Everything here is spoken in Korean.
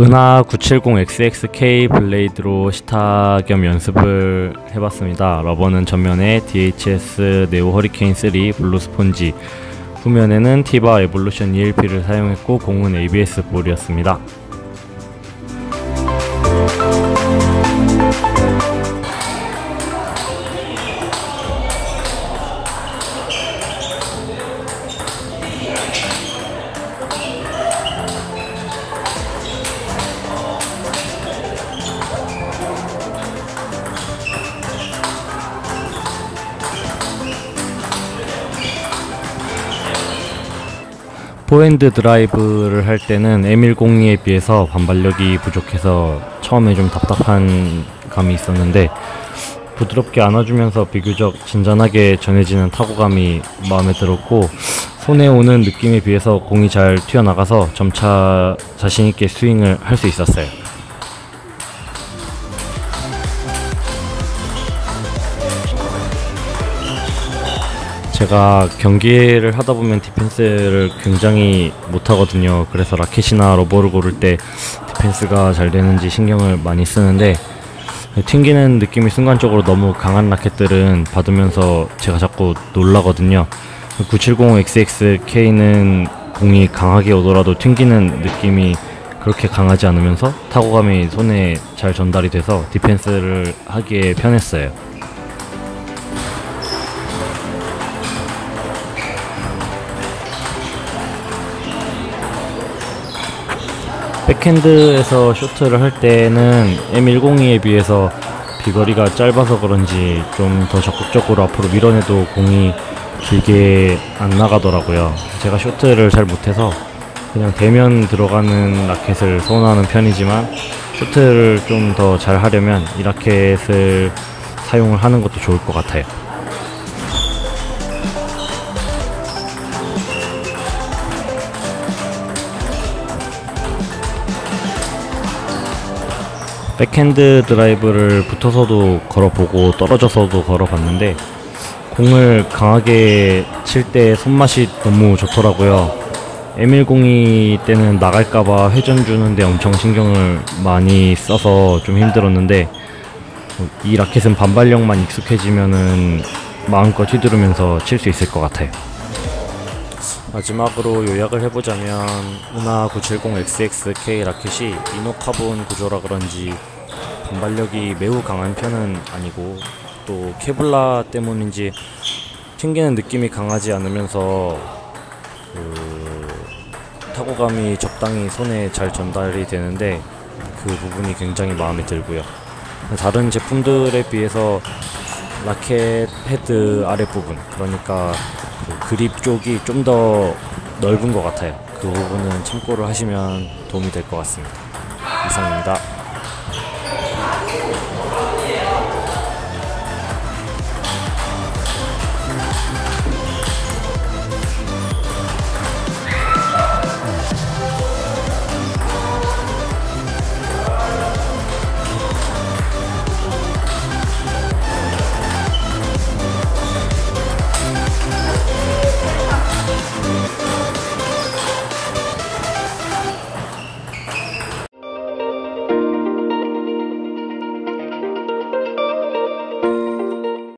은하 970XXK 블레이드로 시타 겸 연습을 해봤습니다. 러버는 전면에 DHS 네오 허리케인 3 블루 스폰지, 후면에는 티바 에볼루션 ELP를 사용했고 공은 ABS 볼이었습니다. 포핸드 드라이브를 할 때는 M102에 비해서 반발력이 부족해서 처음에 좀 답답한 감이 있었는데 부드럽게 안아주면서 비교적 진전하게 전해지는 타구감이 마음에 들었고 손에 오는 느낌에 비해서 공이 잘 튀어나가서 점차 자신있게 스윙을 할 수 있었어요. 제가 경기를 하다 보면 디펜스를 굉장히 못하거든요. 그래서 라켓이나 러버를 고를 때 디펜스가 잘 되는지 신경을 많이 쓰는데 튕기는 느낌이 순간적으로 너무 강한 라켓들은 받으면서 제가 자꾸 놀라거든요. 970XXK는 공이 강하게 오더라도 튕기는 느낌이 그렇게 강하지 않으면서 타구감이 손에 잘 전달이 돼서 디펜스를 하기에 편했어요. 백핸드에서 쇼트를 할 때는 M102에 비해서 비거리가 짧아서 그런지 좀 더 적극적으로 앞으로 밀어내도 공이 길게 안 나가더라고요. 제가 쇼트를 잘 못해서 그냥 대면 들어가는 라켓을 선호하는 편이지만 쇼트를 좀 더 잘 하려면 이 라켓을 사용을 하는 것도 좋을 것 같아요. 백핸드 드라이브를 붙어서도 걸어보고 떨어져서도 걸어봤는데 공을 강하게 칠 때 손맛이 너무 좋더라고요. M102 때는 나갈까봐 회전 주는데 엄청 신경을 많이 써서 좀 힘들었는데 이 라켓은 반발력만 익숙해지면은 마음껏 휘두르면서 칠 수 있을 것 같아요. 마지막으로 요약을 해보자면 우나 970XXK 라켓이 이노카본 구조라 그런지 반발력이 매우 강한 편은 아니고 또 케블라 때문인지 튕기는 느낌이 강하지 않으면서 그 타고감이 적당히 손에 잘 전달이 되는데 그 부분이 굉장히 마음에 들고요. 다른 제품들에 비해서 라켓 헤드 아랫부분 그러니까 그 그립 쪽이 좀 더 넓은 것 같아요. 그 부분은 참고를 하시면 도움이 될 것 같습니다. 이상입니다.